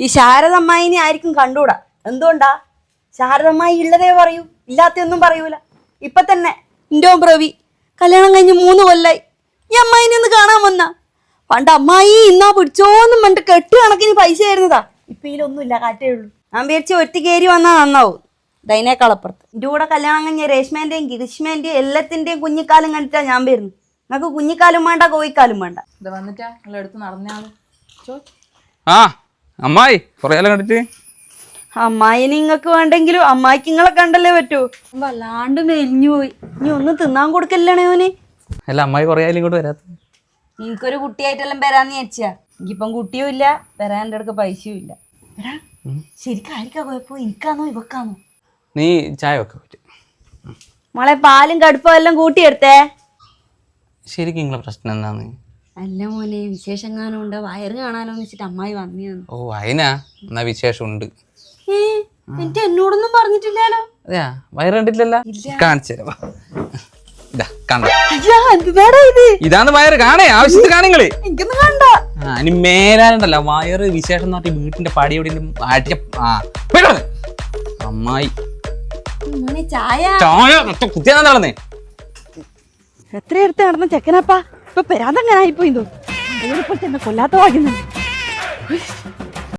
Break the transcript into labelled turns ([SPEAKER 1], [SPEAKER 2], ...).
[SPEAKER 1] ഈ ശാരദമ്മായിനെ ആയിരിക്കും കണ്ടുകൂടാ? എന്തുകൊണ്ടാ? ശാരദമ്മായി ഉള്ളതേ പറയൂ ഇല്ലാത്തൊന്നും പറയൂല. ഇപ്പൊ തന്നെ ഇൻഡോ പ്രവി കല്യാണം കഴിഞ്ഞ് മൂന്ന് കൊല്ലായി. ഈ അമ്മായിനെ ഒന്ന് കാണാൻ വന്ന. പണ്ട് അമ്മായി ഇന്നാ പിടിച്ചോന്നും പണ്ട് കെട്ട് കണക്കിന് പൈസ ആയിരുന്നതാ. ഇപ്പൊ ഇതിലൊന്നുമില്ല കാറ്റേ ഉള്ളൂ. ഞാൻ വിചാരിച്ച് ഒറ്റ കയറി വന്നാൽ നന്നാവും. ദൈനേക്കാളപ്പുറത്ത് എന്റെ കൂടെ കല്യാണം കഴിഞ്ഞ രേഷ്മേന്റെയും ഗിരിഷ്മേന്റെയും എല്ലാത്തിന്റെയും കുഞ്ഞിക്കാലം കണ്ടിട്ടാ ഞാൻ വരുന്നു നമുക്ക് കുഞ്ഞിക്കാലും വേണ്ട കോയിക്കാലും വേണ്ട.
[SPEAKER 2] ഇത് വന്നിട്ടാ നിങ്ങൾ എടുത്ത്
[SPEAKER 3] ആ. അമ്മായി കൊറേ കാലം കണ്ടിട്ട്.
[SPEAKER 1] അമ്മായി നിങ്ങക്ക് വേണ്ടെങ്കിലും അമ്മായിക്ക് നിങ്ങളെ കണ്ടല്ലേ പറ്റൂ. വല്ലാണ്ട് മെലിഞ്ഞു പോയി. ഇനി ഒന്നും തിന്നാൻ കൊടുക്കല്ലേ ഓന്.
[SPEAKER 3] അല്ല അമ്മായി കൊറേ കാലം ഇങ്ങോട്ട് വരാത്ത.
[SPEAKER 1] നിനക്കൊരു കുട്ടിയായിട്ടെല്ലാം വരാന്ന് വിചാരിച്ചാ. എനിക്കിപ്പം കുട്ടിയും ഇല്ല വരാൻ എന്റെ അടുക്ക പൈസയും ഇല്ല. എടാ ശരിക്കും എനിക്കാന്നോ ഇവക്കാന്നോ?
[SPEAKER 3] നീ ചായ വെക്ക
[SPEAKER 1] മോളെ പാലും കടുപ്പം എല്ലാം കൂട്ടിയെടുത്തേ.
[SPEAKER 3] ശരിക്കും നിങ്ങളെ പ്രശ്നം എന്താന്ന്?
[SPEAKER 1] അല്ല മോനെ വിശേഷങ്ങാനും ഉണ്ട് വയറ് കാണാനോ എന്ന് വെച്ചിട്ട് അമ്മായി വന്നിരുന്നു.
[SPEAKER 3] ഓ അതിനാ എന്നാ വിശേഷം
[SPEAKER 1] ഉണ്ട് എന്റെ എന്നോടൊന്നും പറഞ്ഞിട്ടില്ലല്ലോ?
[SPEAKER 3] അതെയാ? വയറ് കണ്ടിട്ടില്ലല്ലോ? കാണിച്ചു ഇതാണ് വയറ്. കാണേ ആവശ്യത്തിന് കാണിങ്ങൾ.
[SPEAKER 1] എനിക്കൊന്നും കണ്ട.
[SPEAKER 3] ആ ഇനി മേലാലുണ്ടല്ല. വയറ് വിശേഷം എന്ന് പറഞ്ഞിട്ട് വീട്ടിന്റെ പടി എവിടെ അടിച്ച അമ്മായി.
[SPEAKER 1] മോനെ ചായ.
[SPEAKER 3] ചായ? കുത്തിയാ നടന്നേ.
[SPEAKER 1] എത്ര എടുത്ത് നടന്ന ചെക്കനപ്പാ? ഇപ്പൊ പെരാന്തങ്ങനായിപ്പോയി തോന്നുന്നു തന്നെ കൊല്ലാത്ത വാങ്ങുന്നു